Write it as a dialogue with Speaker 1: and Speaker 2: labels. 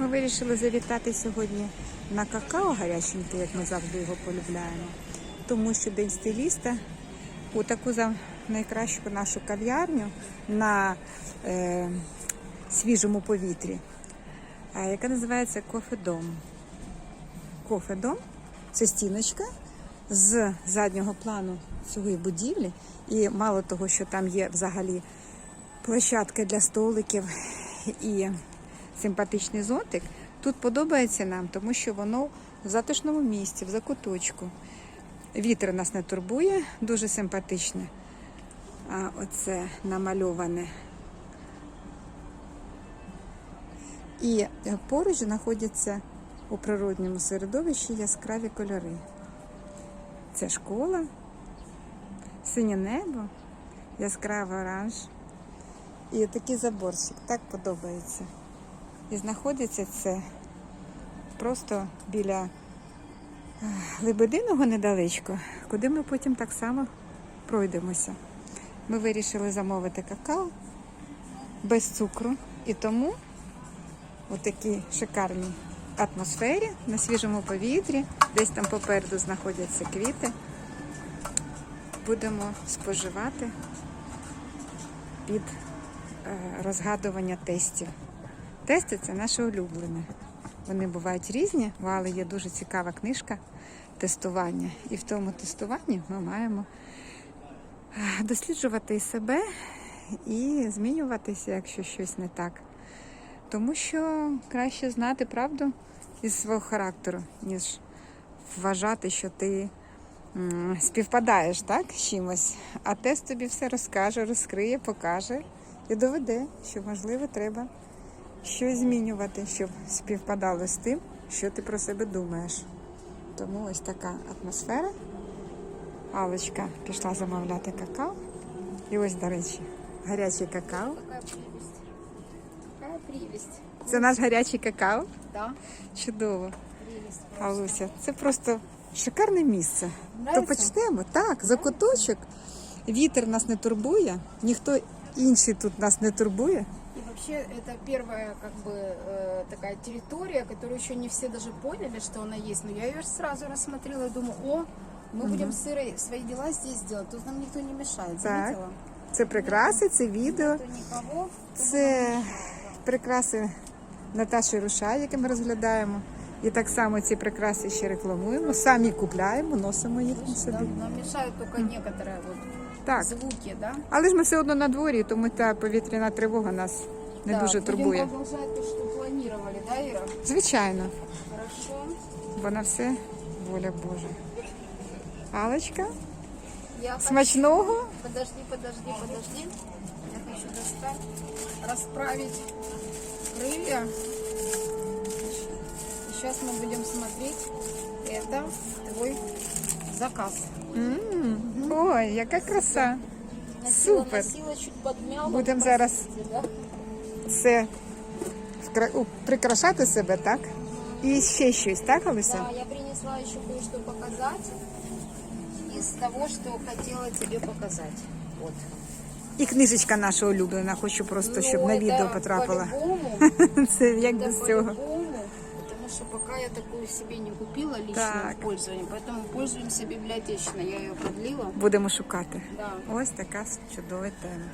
Speaker 1: Ми вирішили завітати сьогодні на какао гаряченьке, як ми завжди його полюбляємо. Тому що День стиліста у таку за найкращу нашу кав'ярню на е, свіжому повітрі, яка називається Кофедом. Кофедом це стіночка з заднього плану цієї будівлі. І мало того, що там є взагалі площадка для столиків і симпатичний зонтик. Тут подобається нам, тому що воно в затишному місці, в закуточку. Вітер нас не турбує, дуже симпатичне. А оце намальоване. І поруч знаходяться у природньому середовищі яскраві кольори. Це школа, синє небо, яскравий оранж. І такий заборчик так подобається. І знаходиться це просто біля е, Лебединого недалечко, куди ми потім так само пройдемося. Ми вирішили замовити какао без цукру. І тому у такій шикарній атмосфері, на свіжому повітрі, десь там попереду знаходяться квіти. Будемо споживати під е, розгадування тестів. Тести це наше улюблене. Вони бувають різні, Але є дуже цікава книжка тестування. І в тому тестуванні ми маємо е, досліджувати себе і змінюватися, якщо щось не так. Тому що краще знати правду із свого характеру, ніж вважати, що ти співпадаєш так, з чимось, а тест тобі все розкаже, розкриє, покаже і доведе, що можливо треба щось змінювати, щоб співпадало з тим, що ти про себе думаєш. Тому ось така атмосфера. Алочка пішла замовляти какао. І ось, до речі, гарячий какао.
Speaker 2: Какая прелесть.
Speaker 1: Це наш гарячий какао.
Speaker 2: Да,
Speaker 1: Чудово. Галуся, це просто шикарне місце. То
Speaker 2: Нравиться?
Speaker 1: почнемо. Так, за куточок. Вітер нас не турбує, ніхто інший тут нас не турбує
Speaker 2: И вообще это первая как бы э, такая территория, которую еще не все даже поняли, что она есть. Но я ее сразу рассмотрела и думаю, о, мы будем с Ирой свои дела здесь делать, тут нам никто не мешает.
Speaker 1: Так.
Speaker 2: Заметила?
Speaker 1: Це прикраси, це відео,
Speaker 2: Нету никого.
Speaker 1: це прикраси Наташі Рушай, які ми розглядаємо. І так само ці прикраси ще рекламуємо, самі купляємо, носимо їх на
Speaker 2: Да,
Speaker 1: собі.
Speaker 2: нам мешают только некоторые вот
Speaker 1: Так,
Speaker 2: звуки, да?
Speaker 1: але ж ми все одно на дворі, тому та повітряна тривога нас не
Speaker 2: да,
Speaker 1: дуже
Speaker 2: будем
Speaker 1: турбує.
Speaker 2: продолжать то, что планировали, да, Ира?
Speaker 1: Звичайно.
Speaker 2: Хорошо.
Speaker 1: бо на все воля Божа. Алочка,
Speaker 2: Я хочу-
Speaker 1: смачного.
Speaker 2: Подожди, подожди, подожди. Я хочу достать, расправить крылья. Сейчас мы будем смотреть. Это твой заказ.
Speaker 1: М, Ой, яка краса.
Speaker 2: Носила,
Speaker 1: Супер.
Speaker 2: носила, чуть подмяла.
Speaker 1: Будем
Speaker 2: ну,
Speaker 1: зараз.
Speaker 2: простите, да?
Speaker 1: Це вкра- у- прикрашати себе, так? І ще щось, так, Алися?
Speaker 2: Да, я принесла еще кое-что показать из того, что хотела тебе показать. Вот.
Speaker 1: І книжечка наша улюблена, хочу просто, щоб
Speaker 2: Ну,
Speaker 1: на
Speaker 2: это
Speaker 1: відео потрапила.
Speaker 2: По-любому.
Speaker 1: Це як
Speaker 2: Это
Speaker 1: без цього.
Speaker 2: по-любому, потому что пока я такую себе не купила лично
Speaker 1: Так.
Speaker 2: в пользование, поэтому пользуемся библиотечно. Я ее продлила.
Speaker 1: Будемо шукати.
Speaker 2: Да.
Speaker 1: Ось така чудова тема.